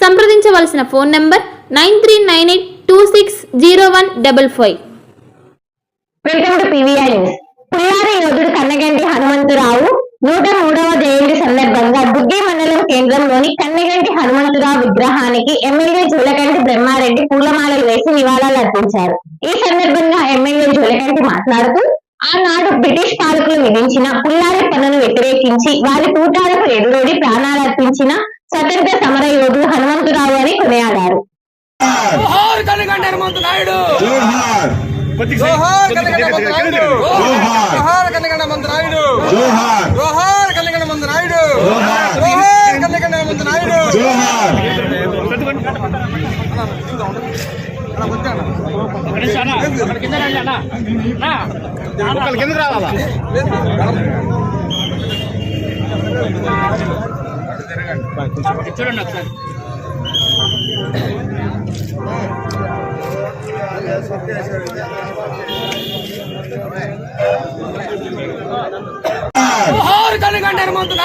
సంప్రదించవలసిన phone number nine three nine eight two six zero one double five. Welcome to PVR news. పుల్లారి యోధుడు కన్నగంటి హనుమంతురావు నూట మూడవ జయంతి సందర్భంగా బుగ్గి మండలం కేంద్రంలోని కన్నగంటి హనుమంతురావు విగ్రహానికి ఎమ్మెల్యే జూలకంటి బ్రహ్మారెడ్డి పూలమాలలు వేసి నివాళులు అర్పించారు. ఈ సందర్భంగా ఎమ్మెల్యే జూలకంటి మాట్లాడుతూ ఆనాడు బ్రిటిష్ పాలకులు విధించిన పుల్లారి పన్నును వ్యతిరేకించి వారి కూటాలకు ఎదురొడి ప్రాణాలర్పించిన స్వతంత్ర సమర యోధుడు హనుమంతురావు అని కొనియాడారు. జోహార్ కనగండ హనుమంతు నాయుడు! జోహార్! జోహార్ కనగండ హనుమంతు నాయుడు! జోహార్. జోహార్ కనగండ హనుమంతు నాయుడు! జోహార్! జోహార్ కనగండ హనుమంతు నాయుడు! జోహార్. జోహార్ కనగండ హనుమంతు నాయుడు! జోహార్! అలా వద్దా అన్న? ఒకళ్ళ కింద రావాలా చూడండి ఒకసారి. జోహార్ కనగండ హనుమంతు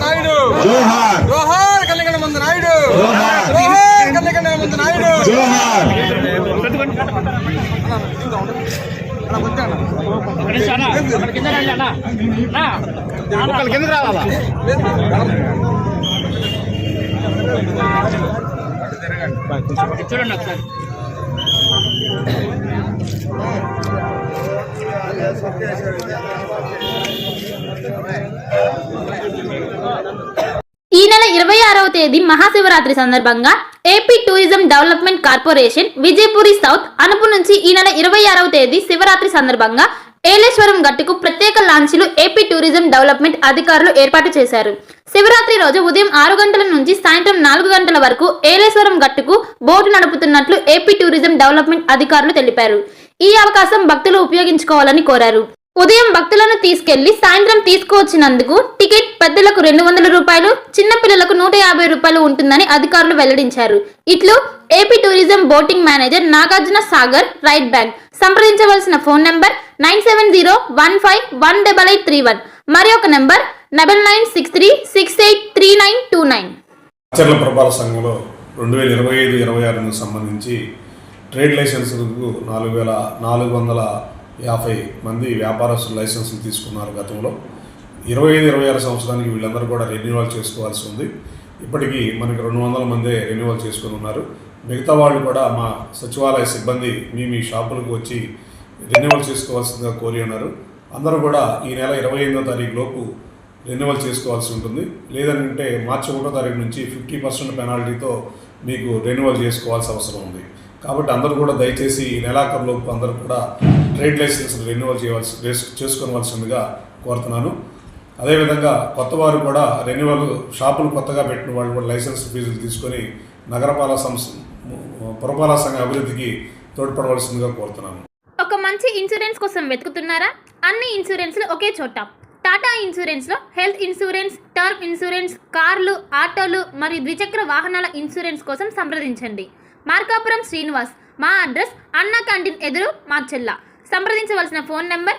నాయుడు జోహార్. జోహార్ కనగండ హనుమంతు నాయుడు జోహార్ అలా వద్దా అన్న? ఒక నిమిషం అన్న అక్కడ కింద రండి అన్న అన్న ఒకళ్ళ కింద రావాలా? చూడండి ఒకసారి ఈ నెల ఇరవై ఆరవ తేదీ మహాశివరాత్రి సందర్భంగా AP tourism development corporation Vijayapuri south Anupu నుంచి ఈ నెల ఇరవై ఆరవ తేదీ శివరాత్రి సందర్భంగా ఏలేశ్వరం గట్టుకు ప్రత్యేక లాంచీలు ఏపీ టూరిజం డెవలప్మెంట్ అధికారులు ఏర్పాటు చేశారు. శివరాత్రి రోజు ఉదయం ఆరు గంటల నుంచి సాయంత్రం నాలుగు గంటల వరకు ఏలేశ్వరం గట్టుకు బోటు నడుపుతున్నట్లు ఏపీ టూరిజం డెవలప్మెంట్ అధికారులు తెలిపారు. ఈ అవకాశం భక్తులు ఉపయోగించుకోవాలని కోరారు. ఉదయం భక్తులను తీసుకెళ్ళి సాయంత్రం తీసుకువచ్చినందుకు టికెట్ పెద్దలకు రెండు వందల రూపాయలు చిన్నపిల్లలకు నూట యాభై రూపాయలు ఉంటుందని అధికారులు వెల్లడించారు. ఇట్లు AP tourism boating manager Nagarjuna Sagar right bank సంప్రదించవలసిన phone number nine seven zero one five one double eight three one. మరి ఒక number double nine six three six eight three nine two nine. ఆచరణ ప్రభావ సంఘంలో రెండు వేల ఇరవై ఐదు ఇరవై ఆరుకు సంబంధించి ట్రేడ్ లైసెన్సులకు నాలుగు వేల నాలుగు వందల యాభై మంది వ్యాపారస్తులు లైసెన్సులు తీసుకున్నారు గతంలో. ఇరవై ఐదు ఇరవై ఆరు సంవత్సరానికి వీళ్ళందరూ కూడా రెన్యువల్ చేసుకోవాల్సి ఉంది. ఇప్పటికీ మనకి రెండు వందల మందే రెన్యువల్ చేసుకుని ఉన్నారు. మిగతా వాళ్ళు కూడా మా సచివాలయ సిబ్బంది మీ మీ షాపులకు వచ్చి రెన్యువల్ చేసుకోవాల్సిందిగా కోరి ఉన్నారు. అందరూ కూడా ఈ నెల ఇరవై ఎనిమిదో తారీఖు లోపు రెన్యువల్ చేసుకోవాల్సి ఉంటుంది. లేదంటే మార్చి ఒకటో తారీఖు నుంచి ఫిఫ్టీ పర్సెంట్ పెనాల్టీతో మీకు రెన్యువల్ చేసుకోవాల్సి అవసరం ఉంది. కాబట్టి అందరూ కూడా దయచేసి ఈ నెలాఖరులోపు అందరూ కూడా ట్రేడ్ లైసెన్స్ రెన్యువల్ చేయవలసి చేసుకోవాల్సిందిగా కోరుతున్నాను. అదేవిధంగా కొత్త వారు కూడా రెన్యువల్ షాపులు కొత్తగా పెట్టిన వాళ్ళు కూడా లైసెన్స్ ఫీజులు తీసుకొని నగరపాలక సంస్థ పురపాలక సంఘ అభివృద్ధికి తోడ్పడవలసిందిగా కోరుతున్నాను. ఒక మంచి ఇన్సూరెన్స్ కోసం వెతుకుతున్నారా? అన్ని ఇన్సూరెన్స్లు ఒకే చోట. టాటా ఇన్సూరెన్స్లో హెల్త్ ఇన్సూరెన్స్ టర్మ్ ఇన్సూరెన్స్ కార్లు ఆటోలు మరియు ద్విచక్ర వాహనాల ఇన్సూరెన్స్ కోసం సంప్రదించండి. మార్కాపురం శ్రీనివాస్ మా అడ్రస్ అన్నా క్యాంటీన్ ఎదురు మా మార్చెల్ల సంప్రదించవలసిన phone number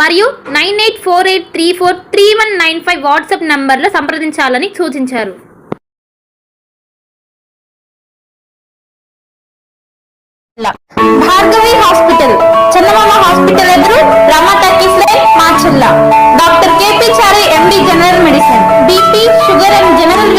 మరియు nine eight four eight three four three one nine five WhatsApp నంబర్లో సంప్రదించాలని సూచించారు. భార్గవి హాస్పిటల్. చందమామ హాస్పిటల్ ఎదురు Rama talkies line Macherla doctor KP Chari MD general medicine. BP sugar and general